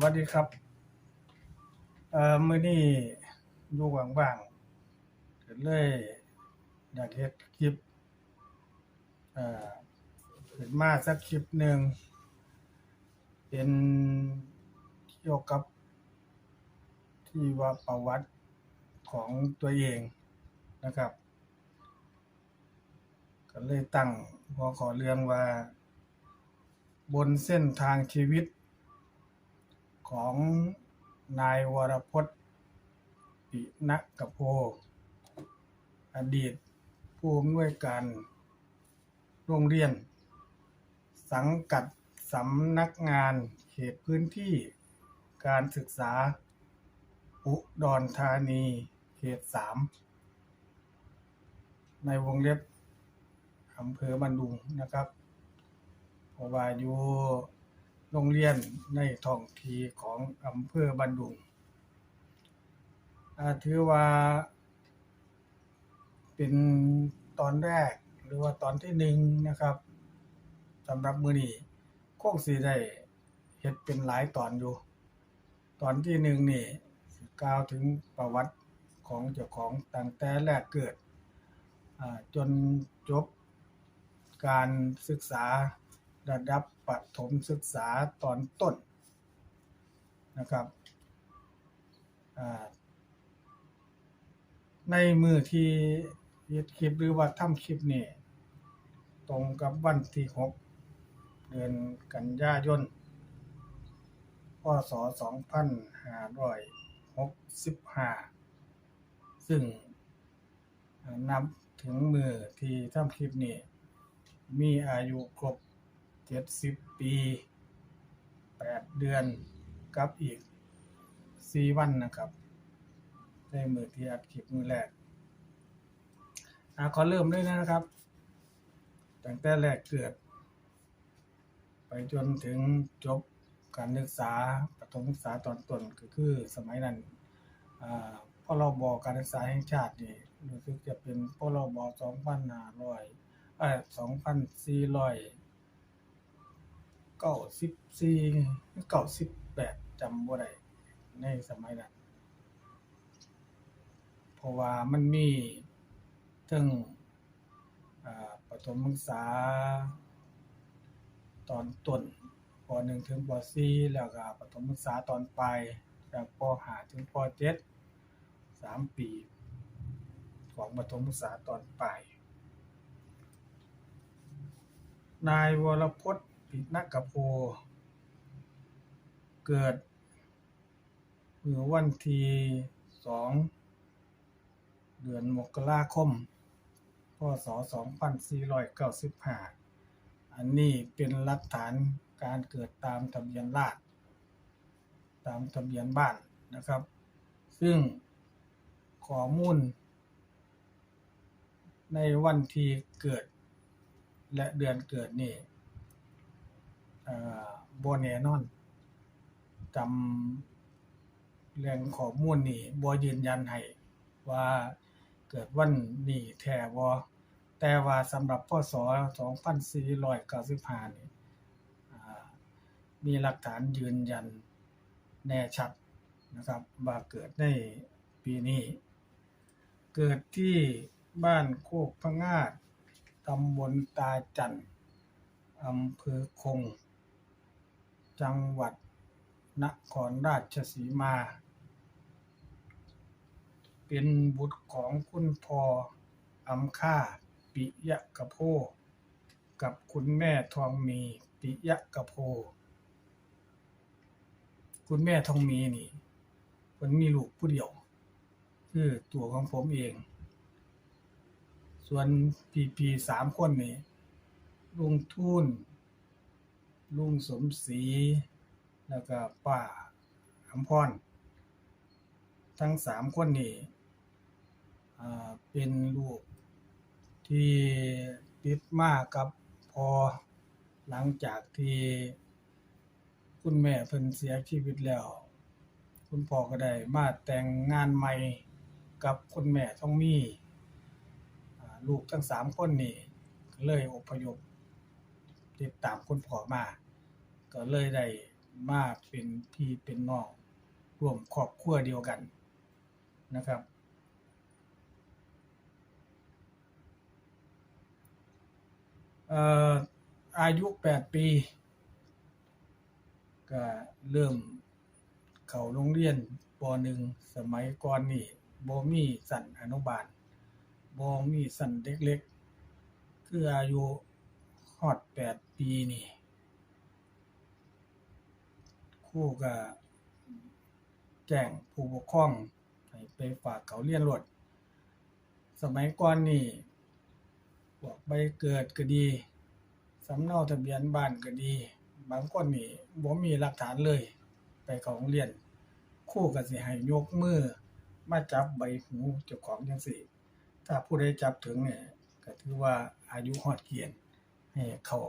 สวัสดีครับ เอ่อมื้อนี้อยู่ว่างๆก็เลย อยากเฮ็ดคลิป เอ่อขึ้นมาสักคลิปหนึ่งเป็นเกี่ยวกับ ที่ว่าประวัติของตัวเองนะครับ ก็เลยตั้งหัวขอเรื่องว่า บนเส้นทางชีวิต ของนายวรพจน์ปิณกโพอดีตผู้อำนวยการโรงเรียน สังกัดสำนักงานเขตพื้นที่การศึกษา อุดรธานีเขตสามในวงเล็บอำเภอบันดุงนะครับเพราะว่าอยู่ โรงเรียนในท้องที่ของอำเภอบันดุงถือว่า เป็นตอนแรกหรือว่าตอนที่หนึ่งนะครับสำหรับมือนี้คงสีได้เฮ็ดเป็นหลายตอนอยู่ ตอนที่หนึ่งนี่กล่าวถึงประวัติของเจ้าของตั้งแต่แรกเกิดจนจบการศึกษา ระดับประถมศึกษาตอนต้นนะครับในมือที่เฮ็ดคลิปหรือว่าทำคลิปนี่ตรงกับวันที่ 6 เดือนกันยายนพศ 2565 ซึ่งอ่านับถึงมือที่ทำคลิปนี้มีอายุครบ 70ปี8เดือนกับอีก4วันนะครับในมือที่อัดคลิปมือแรกอ่าขอเริ่มเลยนะครับ ตั้งแต่แรกเกิด ไปจนถึงจบการศึกษาประถมศึกษาตอนต้นก็คือสมัยนั้นอ่าพรบการศึกษาแห่งชาตินี่รู้สึกจะเป็นพรบอ2500เอ่อ 2494 98จำบ่ได้ในสมัยนั้นเพราะว่ามันมีถึงประถมศึกษา ตอนต้นป .1 ถึงป .4 แล้วก็ประถมศึกษาตอนปลายจากป .5 ถึงป .7 3ปี ของประถมศึกษาตอนปลาย นายวรพจน์ ปิณกโพ เกิดเมื่อวันที่2เดือนมกราคม พศ 2495 อันนี้เป็นหลักฐานการเกิดตามทะเบียนราษฎรตามทะเบียนบ้านนะครับ ซึ่งข้อมูล ในวันที่เกิดและเดือนเกิดนี่ บ่แน่นอนจำแหล่งข้อมูลนี่บ่ยืนยันให้ว่าเกิดวันนี้แท้บ่แต่ว่าสำหรับพศ2495นี่อ่ามีหลักฐานยืนยันแน่ชัดนะครับว่าเกิดในปีนี้ เกิดที่บ้านโคกพงาดตำบลตาจันต์อำเภอคง จังหวัดนครราชสีมา เป็นบุตรของคุณพ่ออำค่าปิยะกะโพ กับคุณแม่ทองมีปิยะกะโพ คุณแม่ทองมีนี่เพิ่นมีลูกผู้เดียว คือตัวของผมเอง ส่วนพี่ๆสามคนนี่ลุงทุน ลุงสมศรีแล้วก็ป้าอำพรทั้งสามคนนี่เป็นลูกที่ติดมากับพอหลังจากที่คุณแม่เพิ่นเสียชีวิตแล้ว คุณพ่อก็ได้มาแต่งงานใหม่กับคุณแม่ท้องมี่ลูกทั้งสามคนนี่เลยอพยพ ติดตามคุณพ่อมา ก็เลยได้มาเป็นพี่เป็นน้องร่วมครอบครัวเดียวกันนะครับเอ่ออายุ 8 ปี ก็เริ่มเข้าโรงเรียนป .1 สมัยก่อนนี่บ่มีสั้นอนุบาลบ่มีสั้นเด็กเล็กคืออายุ ฮอด8ปีนี่ครูก็แจ้งผู้ปกครองให้ไปฝากเขาเรียนโลดสมัยก่อนนี่พวกใบเกิดก็ดี สำเนาทะเบียนบ้านก็ดี บางคนนี่บ่มีหลักฐานเลย ไปเข้าโรงเรียนครูก็สิให้ยกมือ มาจับใบหูเจ้าของจังซี่ ถ้าผู้ใดจับถึงเนี่ยก็ถือว่าอายุฮอดเกณฑ์ ให้เขา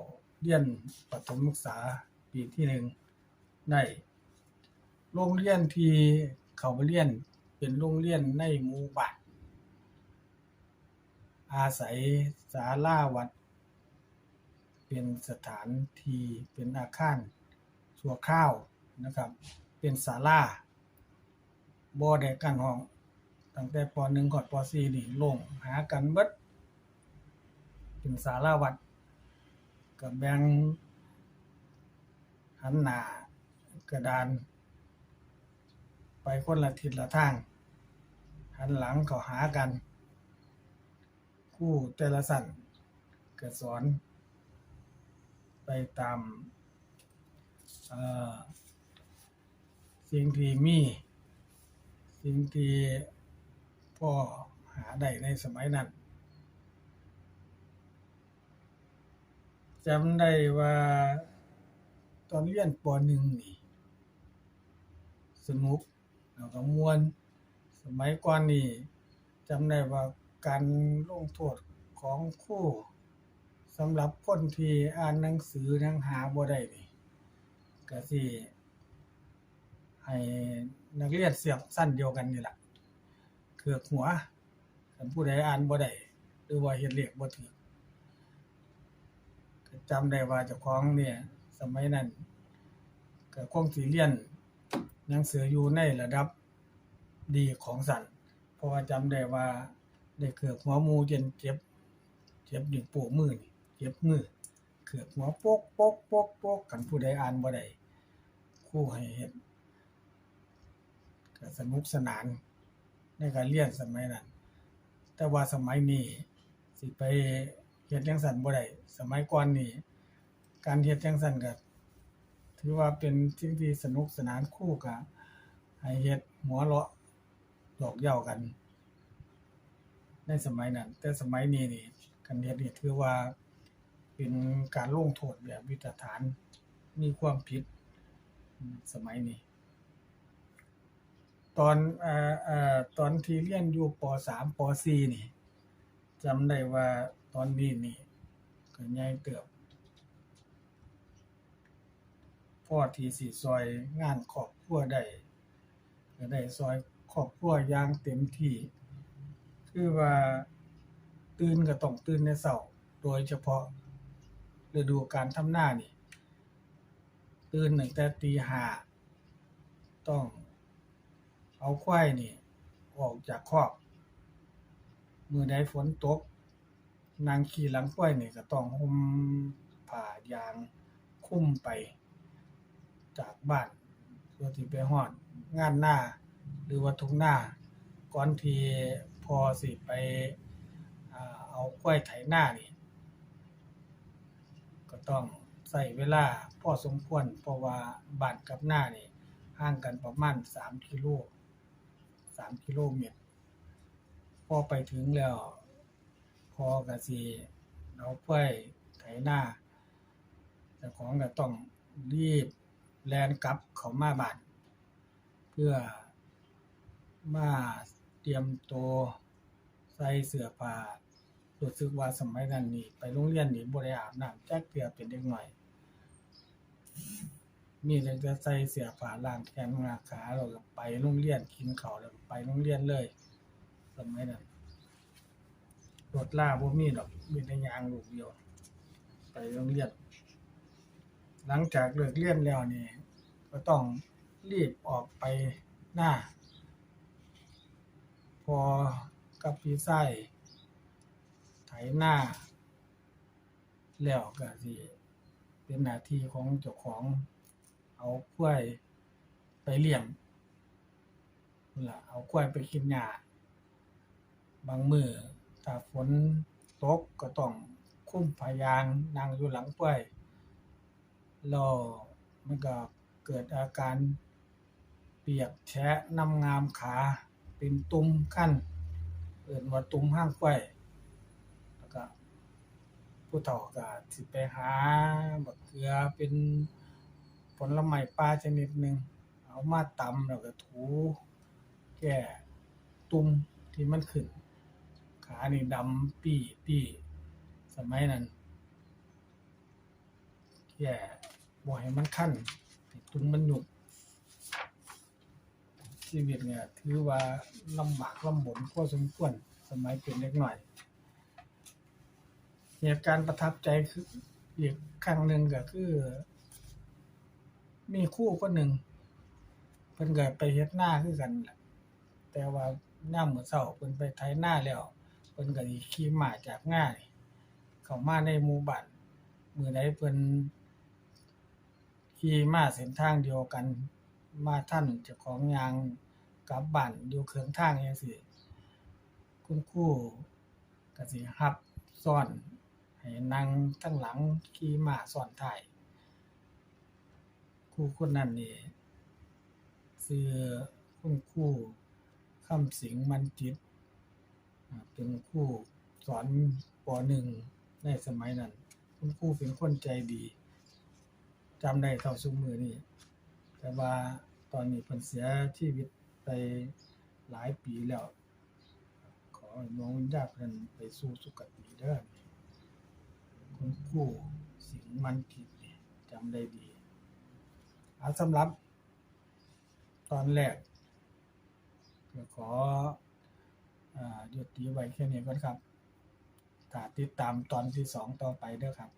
เรียนประถมศึกษาปีที่หนึ่งได้โรงเรียนที่เขาไปเรียนเป็นโรงเรียนในหมู่บ้านอาศัยศาลาวัด เป็นสถานที่เป็นอาคารชั่วคราวนะครับ เป็นศาลาบ่ได้กันห้อง ตั้งแต่ป .1 ก่อนป .4 นี่ลงหากันเบิดเป็นศาลาวัด ก็แบ่งหันหน้ากระดาน ไปคนละทิศละทาง หันหลังเขาหากัน คู่แต่ละสั่นก็สอน ไปตามสิ่งที่มี สิ่งที่พ่อหาได้ในสมัยนั้น จำได้ว่า ตอนเรียนป .1 นี่ สนุกแล้วก็มวน สมัยก่อนนี่จำได้ว่าการลงโทษของครูสำหรับคนที่อ่านหนังสือยังหาบ่ได้นี่ก็สิให้นักเรียนเสียบสั้นเดียวกันนี่แหละเคือกหัวคันผู้ใดอ่านบ่ได้หรือว่าเฮ็ดเลขบ่ถูก จำได้ว่าเจ้าของเนี่ย สมัยนั้นก็คงสิเรียนหนังสืออยู่ในระดับดีของสันเพราะว่าจำได้ว่าได้เคือกหัวมูจนเจ็บ เจ็บนิ้วโป้งมือนี่เจ็บมือเคือกหัวโปกโปกโปกโปกกันผู้ใดอ่านบ่ได้ครูให้เฮ็ดก็สนุกสนานในการเรียนสมัยนั้น แต่ว่าสมัยนี้สิไป เฮ็ดจังซั่นบ่ได้สมัยก่อนนี่การเฮ็ดจังซั่นก็ถือว่าเป็นสิ่งที่สนุกสนานครูก็ให้เฮ็ดหัวเราะหยอกเย้ากัน ในสมัยนั้น แต่สมัยนี้นี่การเฮ็ดนี่ถือว่าเป็นการลงโทษแบบวิตฐานมีความผิดสมัยนี้ ตอนเอ่อเอ่อตอนที่เรียนอยู่ป .3 ป .4 นี่จำได้ว่า ตอนนี้นี่ก็ใหญ่เติบพ่อที่สิซอยงานครอบครัวได้ก็ได้ซอยครอบครัวอย่างเต็มที่ คือว่าตื่นก็ต้องตื่นในเช้าโดยเฉพาะฤดูการทำหน้านี่ตื่นตั้งแต่ตีห้าต้องเอาควายนี่ ออกจากคอกมือใดฝนตก นั่งขี่หลังควยนี่ก็ต้องห่มผ้ายางคลุมไป จากบ้านเพื่อที่ไปฮอดงานหน้า หรือว่าทุ่งนาก่อนที่พอสิไปอ่าเอาควยไถหน้านี่ก็ต้องใช้เวลาพอสมควรเพราะว่าบ้านกับหน้านี่ห่างกันประมาณ3กิโล3กิโลเมตรพอไปถึงแล้ว อก็สิเอาควายไถนาเจ้าของก็ต้องรีบแลนกลับเขามาบ้านเพื่อมาเตรียมตัวใส่เสื้อผ้ารู้สึกว่าสมัยนั้นนี่ไปโรงเรียนนี่บ่ได้อาบน้ำจักเทื่อเป็นเด็กน้อย มีแต่จะใส่เสื้อผ้าล้างแขนล้างขาแล้วก็ไปโรงเรียนกินข้าวแล้วไปโรงเรียนเลย สมัยนั้น รถล่าบ่มีดอกมีแต่ยางลูกเดียว ไปโรงเรียนหลังจากเลิกเรียนแล้วนี่ ก็ต้องรีบออกไปหน้า พอกับพี่ไส้ไถหน้า แล้วก็สิเป็นหน้าที่ของเจ้าของ เอากล้วยไปเลี้ยงล่ะเอากล้วยไปกินหญ้าบางมือ ถ้าฝนตกก็ต้องคุ้มพายางนั่งอยู่หลังกล้วยแล้ว มันก็เกิดอาการเปียกแฉะน้ำงามขาเป็นตุ่มขั้นเอิ้นว่าตุ่มห้างกล้วยแล้วก็ผู้เฒ่าก็สิไปหาบักเขือเป็นผลไม้ป่าชนิดหนึ่งเอามาตำแล้วก็ถูแก้ตุ่มที่มันขึ้น ขานี่ดำปี้ปี้สมัยนั้นแก้บ่ให้มันคันตุ่มมันหยุบชีวิตเนี่ยถือว่าลำบากลำบนพอสมควรสมัยเป็นเด็กหน่อยเหตุการณ์ประทับใจคืออีกครั้งหนึ่งก็คือ มีคู่คนหนึ่งเพิ่นก็ไปเฮ็ดนาคือกันแหละแต่ว่ายามมื้อเช้าเพิ่นไปไถนาแล้ว พิ่นก็สิขี่ม้าจากนานี่เข้ามาในหมู่บ้านมื้อใดเพิ่นขี่ม้าเส้นทางเดียวกัน มาทันเจ้าของยางกลับบ้านอยู่เครื่องทางจังซี่คุณครูก็สิรับซ้อนให้นั่งทั้งหลังขี่ม้าซ้อนท้ายครูคนนั้นนี่ชื่อคุณครูคำสิงมันจิต เป็นครูสอนป .1 ในสมัยนั้น คุณครูเป็นคนใจดีจำได้เท่าซุมื้อนี้แต่ว่าตอนนี้เพิ่นเสียชีวิตไปหลายปีแล้ว ขอให้ดวงวิญญาณเพิ่นไปสู่สุคติเด้อคุณครูสิงมันกิจจำได้ดีอาสำหรับตอนแรกก็ขอ หยุดตีไว้แค่นี้ก่อนครับถ้าติดตามตอนที่สองต่อไปเด้อครับ